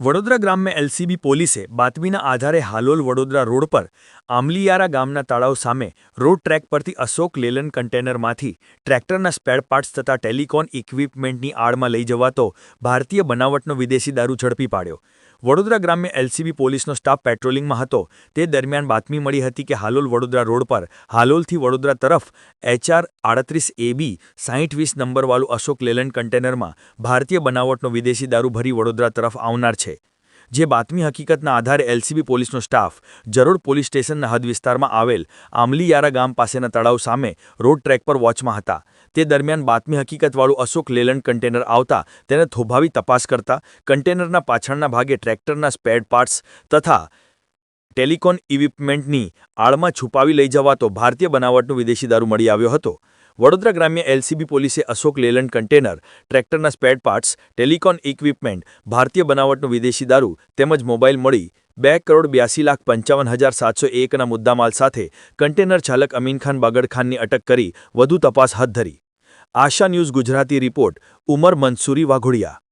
વડોદરા ગ્રામ્ય એલસીબી પોલીસે બાતમીના આધારે હાલોલ વડોદરા રોડ પર આમલીયારા ગામના તળાવ સામે રોડ ટ્રેક પરથી અશોક લેલન કન્ટેનરમાંથી ટ્રેક્ટરના સ્પેર પાર્ટ્સ તથા ટેલિકોન ઇક્વિપમેન્ટની આડમાં લઈ જવાતો ભારતીય બનાવટનો વિદેશી દારૂ ઝડપી પાડ્યો. વડોદરા ગ્રામ્ય એલસીબી પોલીસનો સ્ટાફ પેટ્રોલિંગમાં હતો. તે દરમિયાન બાતમી મળી હતી કે હાલોલ વડોદરા રોડ પર, હાલોલથી વડોદરા તરફ, એચઆર આડત્રીસ એબી સાહીઠ વીસ નંબરવાળું અશોક લેલન કન્ટેનરમાં ભારતીય બનાવટનો વિદેશી દારૂ ભરી વડોદરા તરફ આવનાર છે. જે બાતમી હકીકતના આધારે એલસીબી પોલીસનો સ્ટાફ જરોડ પોલીસ સ્ટેશનના હદ વિસ્તારમાં આવેલ આમલીયારા ગામ પાસેના તળાવ સામે રોડ ટ્રેક પર વોચમાં હતા. તે દરમિયાન બાતમી હકીકતવાળું અશોક લેલન્ડ કન્ટેનર આવતા તેને થોભાવી તપાસ કરતા કન્ટેનરના પાછળના ભાગે ટ્રેક્ટરના સ્પેડ પાર્ટ્સ તથા ટેલિકોન ઇક્વિપમેન્ટની આળમાં છુપાવી લઈ જવાતો ભારતીય બનાવટનું વિદેશી દારૂ મળી આવ્યો હતો. વડોદરા ગ્રામ્ય એલસીબી પોલીસે અશોક લેલન કન્ટેનર, ટ્રેક્ટરના સ્પેડ પાર્ટ્સ, ટેલિકોન ઇક્વિપમેન્ટ, ભારતીય બનાવટનું વિદેશી દારૂ તેમજ મોબાઈલ મળી બે કરોડ બ્યાસી લાખ પંચાવન હજાર સાતસો એકના મુદ્દામાલ સાથે કન્ટેનર ચાલક અમીનખાન બાગડખાનની અટક કરી વધુ તપાસ હાથ ધરી. આશા ન્યૂઝ ગુજરાતી રિપોર્ટ, ઉમર મંસૂરી વાઘોડિયા.